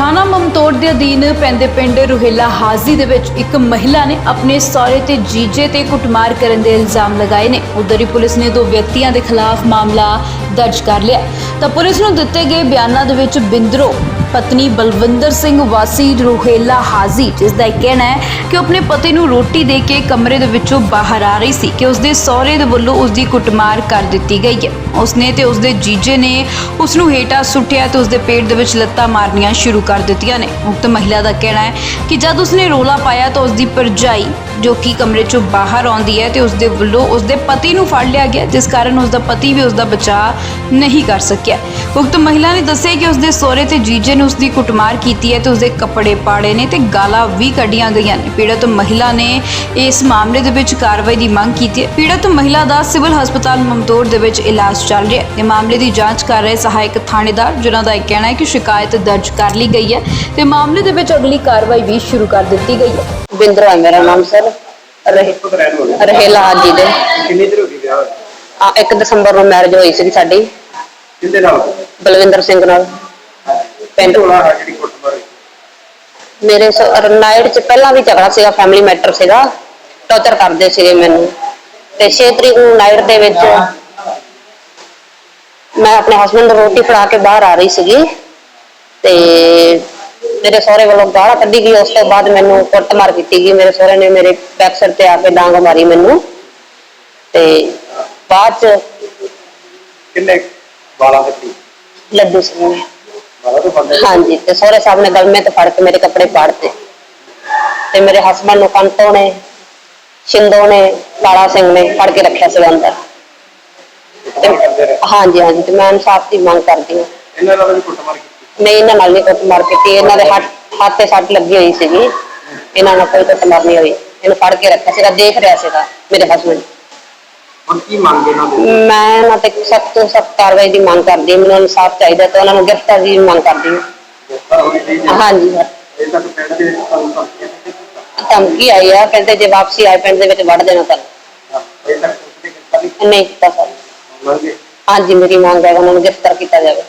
ਥਾਣਾ ਮਮਤੋੜ ਦੇ ਅਧੀਨ ਪੈਂਦੇ ਪਿੰਡ ਰੁਹੇਲਾ ਹਾਜ਼ੀ ਦੇ ਵਿੱਚ ਇੱਕ ਮਹਿਲਾ ਨੇ ਆਪਣੇ ਸਹੁਰੇ ਤੇ ਜੀਜੇ ਤੇ ਕੁੱਟਮਾਰ ਕਰਨ ਦੇ ਇਲਜ਼ਾਮ ਲਗਾਏ ਨੇ। ਉਧਰ ਹੀ ਪੁਲਿਸ ਨੇ ਦੋ ਵਿਅਕਤੀਆਂ ਦੇ ਖਿਲਾਫ ਮਾਮਲਾ ਦਰਜ ਕਰ ਲਿਆ। ਤਾਂ ਪੁਲਿਸ ਨੂੰ ਦਿੱਤੇ ਗਏ ਬਿਆਨਾਂ ਦੇ ਵਿੱਚ ਬਿੰਦਰੋ ਪਤਨੀ ਬਲਵਿੰਦਰ ਸਿੰਘ ਵਾਸੀ ਰੁਹੇਲਾ ਹਾਜ਼ੀ, ਜਿਸ ਦਾ ਇਹ ਕਹਿਣਾ ਹੈ ਕਿ ਉਹ ਆਪਣੇ ਪਤੀ ਨੂੰ ਰੋਟੀ ਦੇ ਕੇ ਕਮਰੇ ਦੇ ਵਿੱਚੋਂ ਬਾਹਰ ਆ ਰਹੀ ਸੀ ਕਿ ਉਸਦੇ ਸਹੁਰੇ ਦੇ ਵੱਲੋਂ ਉਸਦੀ ਕੁੱਟਮਾਰ ਕਰ ਦਿੱਤੀ ਗਈ ਹੈ। ਉਸਨੇ ਤੇ ਉਸਦੇ ਜੀਜੇ ਨੇ ਉਸ ਨੂੰ ਹੇਠਾਂ ਸੁੱਟਿਆ ਤੇ ਉਸਦੇ ਪੇਟ ਦੇ ਵਿੱਚ ਲੱਤਾਂ ਮਾਰਨੀਆਂ ਸ਼ੁਰੂ ਕਰ ਦਿੱਤੀਆਂ ਨੇ। ਉਕਤ ਮਹਿਲਾ ਦਾ ਕਹਿਣਾ ਹੈ ਕਿ ਜਦ ਉਸਨੇ ਰੋਲਾ ਪਾਇਆ ਤਾਂ ਉਸਦੀ ਪਰਜਾਈ ਜੋ ਕਿ ਕਮਰੇ ਚੋਂ ਬਾਹਰ ਆਉਂਦੀ ਹੈ ਤੇ ਉਸਦੇ ਵੱਲੋਂ ਉਸਦੇ ਪਤੀ ਨੂੰ ਫੜ ਲਿਆ ਗਿਆ, ਜਿਸ ਕਾਰਨ ਉਸਦਾ ਪਤੀ ਵੀ ਉਸਦਾ ਬਚਾਅ ਨਹੀਂ ਕਰ ਸਕਿਆ। ਉਕਤ ਮਹਿਲਾ ਨੇ ਦੱਸਿਆ ਕਿ ਉਸਦੇ ਸਹੁਰੇ ਤੇ ਜੀਜੇ ਨੇ ਉਸਦੀ ਕੁੱਟਮਾਰ ਕੀਤੀ ਹੈ ਤੇ ਉਸਦੇ ਕੱਪੜੇ ਪਾੜੇ ਨੇ ਤੇ ਗਾਲਾਂ ਵੀ ਕੱਢੀਆਂ ਗਈਆਂ ਨੇ। ਪੀੜਤ ਮਹਿਲਾ ਨੇ ਇਸ ਮਾਮਲੇ ਦੇ ਵਿੱਚ ਕਾਰਵਾਈ ਦੀ ਮੰਗ ਕੀਤੀ ਹੈ। ਪੀੜਤ ਮਹਿਲਾ ਦਾ ਸਿਵਲ ਹਸਪਤਾਲ ਮਮਦੋੜ ਦੇ ਵਿੱਚ ਇਲਾਜ ਚੱਲ ਰਿਹਾ ਹੈ। ਤੇ ਮਾਮਲੇ ਦੀ ਜਾਂਚ ਕਰ ਰਹੇ ਸਹਾਇਕ ਥਾਣੇਦਾਰ ਜਿਨ੍ਹਾਂ ਦਾ ਇਹ ਕਹਿਣਾ ਹੈ ਕਿ ਸ਼ਿਕਾਇਤ ਦਰਜ ਕਰ ਲਈ ਗਈ ਹੈ ਤੇ ਮਾਮਲੇ ਦੇ ਵਿੱਚ ਅਗਲੀ ਕਾਰਵਾਈ ਵੀ ਸ਼ੁਰੂ ਕਰ ਦਿੱਤੀ ਗਈ ਹੈ। ਬਿੰਦਰ ਹੈ ਮੇਰਾ ਨਾਮ ਸਰ। ਦਾ? ਰਹੇਲਾ ਹਾਜੀ ਦੇ। ਕਿੰਨੀ ਦੇਰ ਹੋ ਗਈ ਵਿਆਹ? ਆ 1 ਦਸੰਬਰ ਨੂੰ ਮੈਰਿਜ ਹੋਈ ਸੀ ਸਾਡੀ। ਕਿਹਦੇ ਨਾਲ? ਬਲਵਿੰਦਰ ਸਿੰਘ ਨਾਲ। ਪਿੰਡ ਹੋਣਾ। ਹੈ ਜਿਹੜੀ ਕੁੱਟਮਾਰ ਹੋਈ? ਮੇਰੇ ਨਾਈਟ ਚ ਪਹਿਲਾਂ ਵੀ ਝਗੜਾ ਸੀਗਾ ਫੈਮਿਲੀ ਮੈਟਰ ਸੀਗਾ। ਟੌਰਚਰ ਕਰਦੇ ਸੀਗੇ ਮੈਨੂੰ। ਤੇ 6 ਤਰੀਕ ਨੂੰ ਨਾਈਟ ਦੇ ਵਿੱਚ ਮੈਂ ਆਪਣੇ ਹਸਬੰਡ ਨੂੰ ਰੋਟੀ ਫੜਾ ਕੇ ਬਾਹਰ ਆ ਰਹੀ ਸੀਗੀ। ਤੇ ਮੇਰੇ ਸਹੁਰੇ ਵੱਲੋਂ ਗਾਲਾਂ ਕੱਢੀ ਗਈ। ਉਸ ਤੋਂ ਬਾਅਦ ਮੈਨੂੰ ਕੁੱਟਮਾਰ ਕੀਤੀ ਗਈ। ਮੇਰੇ ਸਹੁਰੇ ਨੇ ਮੇਰੇ ਬੈਕ ਸਿਰ ਤੇ ਆ ਕੇ ਡਾਂਗ ਮਾਰੀ ਮੈਨੂੰ। ਤੇ ਬਾਅਦ ਚ ਕਿੰਨੇ ਵਾਲਾਂ ਪੀ ਲੱਡੂ ਸਿੰਘ ਨੇ ਹਾਂਜੀ ਤੇ ਸਹੁਰੇ ਸਾਹਿਬ ਨੇ ਗਲਮੇ ਤੇ ਫੜ ਕੇ ਮੇਰੇ ਕੱਪੜੇ ਪਾੜਤੇ। ਤੇ ਮੇਰੇ ਹਸਬੰਡ ਨੂੰ ਕੰਤੋਂ ਨੇ ਸ਼ਿੰਦੋ ਨੇ ਕਾਲਾ ਸਿੰਘ ਨੇ ਫੜ ਕੇ ਰੱਖਿਆ ਸੀ ਅੰਦਰ। ਤੇ ਹਾਂਜੀ ਹਾਂਜੀ ਤੇ ਮੈਂ ਇਨਸਾਫ ਦੀ ਮੰਗ ਕਰਦੀ ਹਾਂ। ਇਹਨਾਂ ਨਾਲ ਵੀ ਕੁੱਟਮਾਰ ਕੀਤੀ? ਨਹੀਂ ਇਹਨਾਂ ਨਾਲ ਨਹੀਂ ਕੁੱਟਮਾਰ ਕੀਤੀ। ਇਹਨਾਂ ਦੇ ਹੱਥ ਹੱਥ ਤੇ ਸੱਟ ਲੱਗੀ ਹੋਈ ਸੀਗੀ। ਇਹਨਾਂ ਨਾਲ ਕੋਈ ਕੁੱਟਮਾਰ ਨਹੀਂ ਹੋਈ। ਇਹਨੂੰ ਫੜ ਕੇ ਰੱਖਿਆ ਸੀਗਾ ਦੇਖ ਰਿਹਾ ਸੀਗਾ ਮੇਰੇ ਹਸਬੰਡ ਹੁਣ ਕੀ ਮੰਗ ਇਹਨਾਂ ਦੇ ਮੈਂ ਇਹਨਾਂ ਤੇ ਸਖਤ ਤੋਂ ਸਖਤ ਕਾਰਵਾਈ ਦੀ ਮੰਗ ਕਰਦੀ ਹਾਂ। ਮੈਨੂੰ ਇਨਸਾਫ ਚਾਹੀਦਾ ਤੇ ਉਹਨਾਂ ਨੂੰ ਗ੍ਰਿਫਤਾਰ ਦੀ ਮੰਗ ਕਰਦੀ ਹਾਂ। ਗ੍ਰਿਫਤਾਰ ਹੋਣੀ ਚਾਹੀਦੀ ਹੈ। ਹਾਂਜੀ ਸਰ ਇਹ ਤੱਕ ਪਿੰਡ ਦੇ ਵਿੱਚ ਤੁਹਾਨੂੰ ਧਮਕੀਆਂ ਨਹੀਂ ਦਿੱਤੀਆਂ। ਧਮਕੀ ਆਈ ਆ ਕਹਿੰਦੇ ਜੇ ਵਾਪਸੀ ਆਏ ਪਿੰਡ ਦੇ ਵਿੱਚ ਵੜ ਦੇਣਾ ਤਾਂ। ਹਾਂ, ਇਹ ਨਹੀਂ ਕੀਤਾ ਸਰ। ਮੰਗੇ ਹਾਂਜੀ ਮੇਰੀ ਮੰਗ ਹੈ ਉਹਨਾਂ ਨੂੰ ਗ੍ਰਿਫਤਾਰ ਕੀਤਾ ਜਾਵੇ।